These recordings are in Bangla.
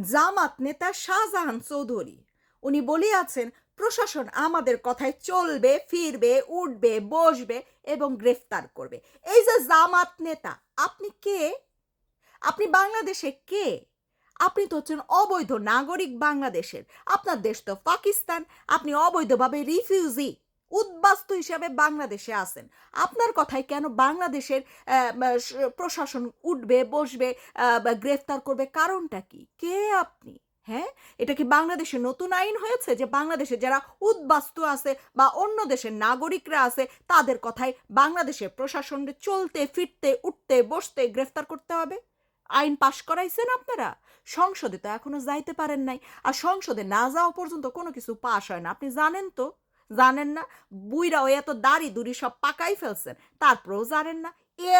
জামাত নেতা শাহজাহান চৌধুরী। উনি বলিয়াছেন, প্রশাসন আমাদের কথায় চলবে, ফিরবে, উঠবে, বসবে এবং গ্রেফতার করবে। এই যে জামাত নেতা, আপনি কে? আপনি বাংলাদেশে কে? আপনি তো হচ্ছেন অবৈধ নাগরিক বাংলাদেশের। আপনার দেশ তো পাকিস্তান। আপনি অবৈধভাবে রিফিউজি উদ্বাস্তু হিসাবে বাংলাদেশে আসেন আপনার কথায় কেন বাংলাদেশের প্রশাসন উঠবে, বসবে গ্রেফতার করবে, কারণটা কি? কে আপনি? হ্যাঁ? এটা কি বাংলাদেশে নতুন আইন হয়েছে যে বাংলাদেশে যারা উদ্বাস্তু আছে বা অন্য দেশের নাগরিকরা আছে, তাদের কথায় বাংলাদেশের প্রশাসনের চলতে, ফিরতে, উঠতে, বসতে গ্রেফতার করতে হবে? আইন পাশ করাইছেন আপনারা? সংসদে তো এখনও যাইতে পারেন নাই। আর সংসদে না যাওয়া পর্যন্ত কোনো কিছু পাশ হয় না। আপনি জানেন তো? জানেন না? বুইরাও এত দাড়ি দুড়ি সব পাকাই ফেলছেন। তারপরেও জানেন না?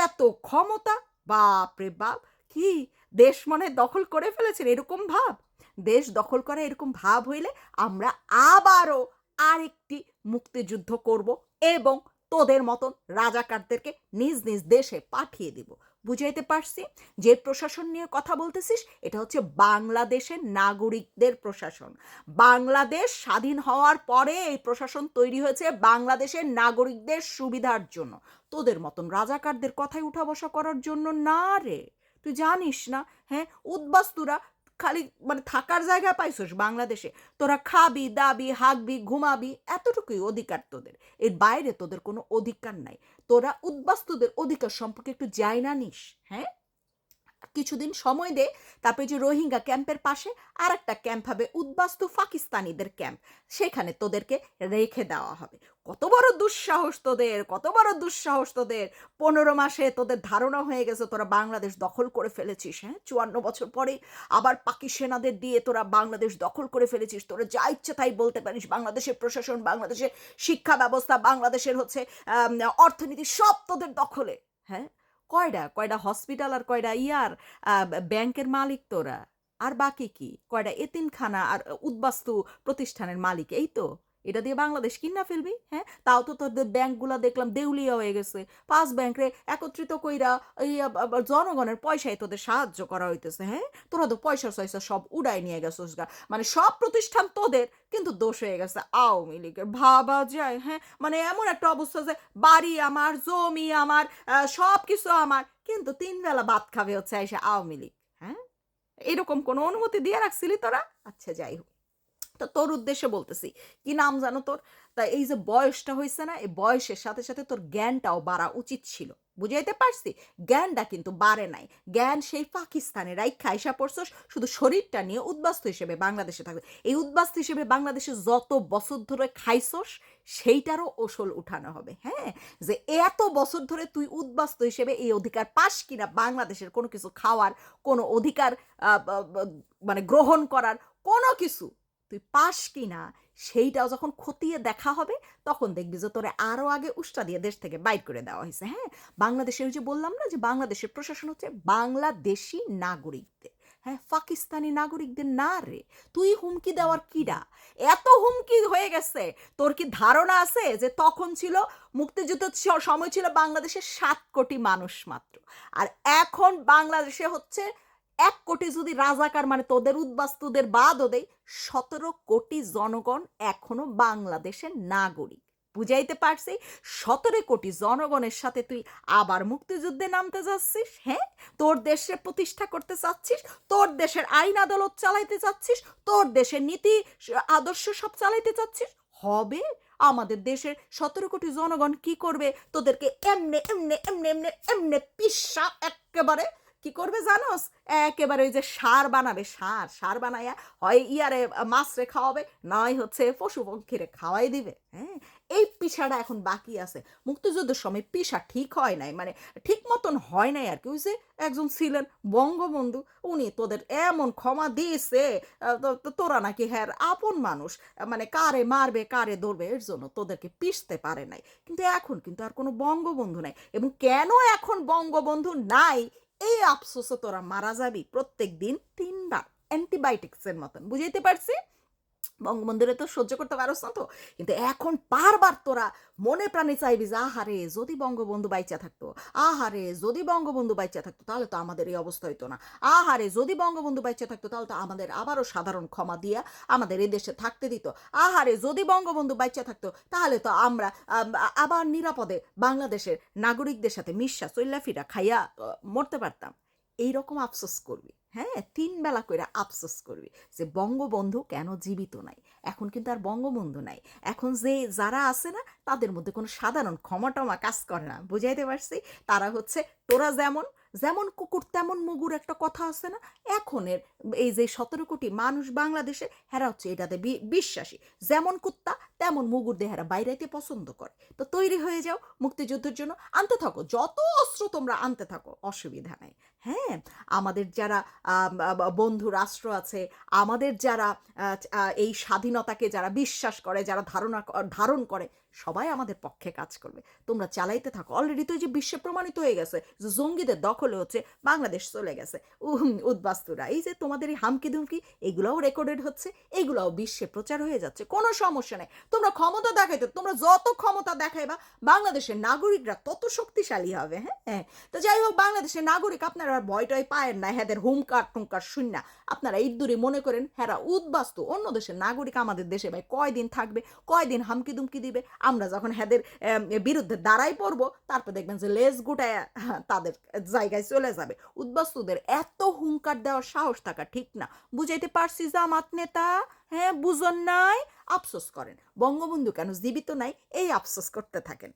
এত ক্ষমতা? বাপ রে বাপ! কি? দেশ মনে দখল করে ফেলেছেন এরকম ভাব? দেশ দখল করা এরকম ভাব হইলে আমরা আবারও আরেকটি মুক্তিযুদ্ধ করব এবং তোদের মতন রাজাকারদেরকে নিজ নিজ দেশে পাঠিয়ে দিব। বুঝাইতে পারছি। যে প্রশাসন নিয়ে কথা বলতেছিস, এটা হচ্ছে বাংলাদেশের নাগরিকদের প্রশাসন। বাংলাদেশ স্বাধীন হওয়ার পরে এই প্রশাসন তৈরি হয়েছে বাংলাদেশের নাগরিকদের সুবিধার জন্য। তোদের মতন রাজাকারদের কথায় উঠা বসা করার জন্য না রে। তুই জানিস না হ্যাঁ? উদ্বাস্তুরা খালি মানে থাকার জায়গা পাইছস বাংলাদেশে। তোরা খাবি, দাবি, হাঁকবি, ঘুমাবি, এতটুকুই অধিকার তোদের। এর বাইরে তোদের কোনো অধিকার নাই। তোরা উদ্বাস্তুদের অধিকার সম্পর্কে একটু যাই না নিস হ্যাঁ? কিছুদিন সময় দে। তারপরে যে রোহিঙ্গা ক্যাম্পের পাশে আর একটা ক্যাম্প হবে উদ্বাস্তু পাকিস্তানিদের ক্যাম্প। সেখানে তোদেরকে রেখে দেওয়া হবে। কত বড় দুঃসাহস তোদের, কত বড় দুঃসাহস তোদের। পনেরো মাসে তোদের ধারণা হয়ে গেছে, তোরা বাংলাদেশ দখল করে ফেলেছিস হ্যাঁ? চুয়ান্ন বছর পরে আবার পাকি সেনাদের দিয়ে তোরা বাংলাদেশ দখল করে ফেলেছিস। তোরা যা ইচ্ছে তাই বলতে পারিস। বাংলাদেশের প্রশাসন, বাংলাদেশের শিক্ষা ব্যবস্থা, বাংলাদেশের হচ্ছে অর্থনীতি সব তোদের দখলে হ্যাঁ? কয়টা কয়টা হসপিটাল আর কয়টা ইয়ার? ব্যাংকের মালিক তোরা। আর বাকি কি? কয়টা এতিমখানা আর উদ্বাস্তু প্রতিষ্ঠানের মালিক, এই তো? এটা দিয়ে বাংলাদেশ কিনা ফেলবি? হ্যাঁ? তাও তো তোদের ব্যাংকগুলা দেখলাম দেউলিয়া হয়ে গেছে। পাঁচ ব্যাংকে একত্রিত কইরা এই জনগণের পয়সায় তোদের সাহায্য করা হইতেছে হ্যাঁ? তোরা তো পয়সা সয়সা সব উড়াই নিয়ে গেছিস গা। মানে সব প্রতিষ্ঠান তোদের, কিন্তু দোষ হয়ে গেছে আওয়ামী লীগের। ভাবা যায় হ্যাঁ? মানে এমন একটা অবস্থা যে বাড়ি আমার, জমি আমার সব কিছু আমার, কিন্তু তিন বেলা ভাত খাবে হচ্ছে এসে আওয়ামী লীগ হ্যাঁ? এরকম কোনো অনুমতি দিয়ে রাখছিলি তোরা? আচ্ছা যাই হোক। তোর উদ্দেশ্যে বলতেছি। কি নাম জানো তোর? তা এই যে বয়সটা হয়েছে না, এই বয়সের সাথে সাথে তোর জ্ঞানটাও বাড়া উচিত ছিল। বুঝাইতে পারছি? জ্ঞানটা কিন্তু বাড়ে নাই। জ্ঞান সেই পাকিস্তানের রাই খাইসা পড়ছস, শুধু শরীরটা নিয়ে উদ্বাস্তু হিসেবে বাংলাদেশে থাকবে। এই উদ্বাস্তু হিসেবে বাংলাদেশে যত বছর ধরে খাইছস, সেইটারও ওসল উঠানো হবে হ্যাঁ? যে এত বছর ধরে তুই উদ্বাস্তু হিসেবে এই অধিকার পাস কিনা, বাংলাদেশের কোনো কিছু খাওয়ার, কোনো অধিকার মানে গ্রহণ করার কোনো কিছু তুই পাস কি না সেইটাও যখন খতিয়ে দেখা হবে, তখন দেখবি যে তোরে আরও আগে উষ্টা দিয়ে দেশ থেকে বাইর করে দেওয়া হয়েছে হ্যাঁ? বাংলাদেশের ওই যে বললাম না যে বাংলাদেশের প্রশাসন হচ্ছে বাংলাদেশি নাগরিকদের হ্যাঁ? পাকিস্তানি নাগরিকদের না রে, তুই হুমকি দেওয়ার কিডা? এত হুমকি হয়ে গেছে, তোর কি ধারণা আছে যে তখন ছিল, মুক্তিযুদ্ধের স- সময় ছিল বাংলাদেশের সাত কোটি মানুষ মাত্র, আর এখন বাংলাদেশে হচ্ছে এক কোটি যদি রাজাকার মানে তোদের উদ্বাস্তুদের বাদও দেয় সতেরো কোটি জনগণ এখনও বাংলাদেশের নাগরিক। বুঝাইতে পারছি, সতেরো কোটি জনগণের সাথে তুই আবার মুক্তিযুদ্ধে নামতে যাচ্ছিস হ্যাঁ? তোর দেশে প্রতিষ্ঠা করতে চাচ্ছিস, তোর দেশের আইন আদালত চালাইতে চাচ্ছিস, তোর দেশের নীতি আদর্শ সব চালাইতে চাচ্ছিস, হবে? আমাদের দেশের সতেরো কোটি জনগণ কি করবে? তোদেরকে এমনে এমনে এমনে এমনে এমনে পিসা একেবারে কি করবে জানোস? একেবারে ওই যে সার বানাবে, সার সার বানাইয়া হয় ইয়ারে মাছরে খাওয়াবে, নয় হচ্ছে পশু পক্ষীরে খাওয়াই দিবে হ্যাঁ? এই পিসাটা এখন বাকি আছে। মুক্তিযুদ্ধের সময় পিসা ঠিক হয় নাই মানে ঠিক মতন হয় নাই আর কি। ওই যে একজন ছিলেন বঙ্গবন্ধু, উনি তোদের এমন ক্ষমা দিয়েছে তোরা নাকি হ্যাঁ আপন মানুষ মানে কারে মারবে, কারে ধরবে, এর জন্য তোদেরকে পিষতে পারে নাই। কিন্তু এখন কিন্তু আর কোনো বঙ্গবন্ধু নাই। এবং কেন এখন বঙ্গবন্ধু নাই? এই আফসোসে তোরা মারা যাবি প্রত্যেক দিন তিনবার অ্যান্টিবায়োটিক্সের মতন বুঝাইতে পারছি? বঙ্গবন্ধুরে তো সহ্য করতে পারস না তো। কিন্তু এখন বারবার তোরা মনে প্রাণে চাইবি যে, আহারে, যদি বঙ্গবন্ধু বাইচা থাকতো, আহারে, যদি বঙ্গবন্ধু বাইচা থাকতো, তাহলে তো আমাদের এই অবস্থা হইতো না। আহারে, যদি বঙ্গবন্ধু বাইচা থাকতো, তাহলে তো আমাদের আবারও সাধারণ ক্ষমা দিয়া আমাদের এই দেশে থাকতে দিত। আহারে, যদি বঙ্গবন্ধু বাইচা থাকতো, তাহলে তো আমরা আবার নিরাপদে বাংলাদেশের নাগরিকদের সাথে মিশা চল্লাফিরা খাইয়া মরতে পারতাম। এইরকম আফসোস করবি। হ্যাঁ তিন বেলা কইরা আফসোস করবি যে বঙ্গবন্ধু কেন জীবিত নাই? এখন কিন্তু আর বঙ্গবন্ধু নাই। এখন যে যারা আছে না, তাদের মধ্যে কোনো সাধারণ ক্ষমা টমা কাজ করে না। বুঝাইতে পারছি? তারা হচ্ছে, তোরা যেমন যেমন কুকুর, তেমন মুগুর একটা কথা আছে না, এখনের এই যে সতেরো কোটি মানুষ বাংলাদেশে, হেরা হচ্ছে এটাতে বিশ্বাসী। যেমন কুত্তা, তেমন মুগুর দিয়ে হেরা বাইরাইতে পছন্দ করে। তো তৈরি হয়ে যাও মুক্তিযুদ্ধের জন্য। আনতে থাকো, যত অস্ত্র তোমরা আনতে থাকো, অসুবিধা নাই। হ্যাঁ আমাদের যারা বন্ধু রাষ্ট্র আছে, আমাদের যারা এই স্বাধীনতাকে যারা বিশ্বাস করে, যারা ধারণা ধারণ করে, সবাই আমাদের পক্ষে কাজ করবে। তোমরা চালাইতে থাকো। অলরেডি তো যে বিশ্বে প্রমাণিত হয়ে গেছে যে জঙ্গিদের দখলে হচ্ছে, বাংলাদেশ চলে গেছে। উদ্বাস্তুরা, এই যে তোমাদের এই হামকি দুমকি এগুলোও রেকর্ডেড হচ্ছে, এগুলোও বিশ্বে প্রচার হয়ে যাচ্ছে, কোনো সমস্যা নেই। তোমরা ক্ষমতা দেখাইতে, তোমরা যত ক্ষমতা দেখাইবা, বাংলাদেশের নাগরিকরা তত শক্তিশালী হবে হ্যাঁ? হ্যাঁ তো যাই হোক, বাংলাদেশের নাগরিক আপনারা আর ভয় টয় পায়েন না হ্যাঁ হুমকার টুমকার শূন্য আপনারা ইদ্দুরি মনে করেন হ্যাঁ উদ্বাস্তু, অন্য দেশের নাগরিক আমাদের দেশে ভাই কয়দিন থাকবে, কয়দিন হামকি দুমকি দিবে? আমরা যখন হেদের বিরুদ্ধে দাঁড়াই পড়ব, তারপর দেখবেন যে লেজ গুটায় তাদের জায়গায় চলে যাবে। উদ্বাস্তুদের এত হুঙ্কার দেওয়ার সাহস থাকা ঠিক না। বুঝাইতে পারছি জামাত নেতা? হ্যাঁ বুঝন নাই? আফসোস করেন। বঙ্গবন্ধু কেন জীবিত নাই? এই আফসোস করতে থাকেন।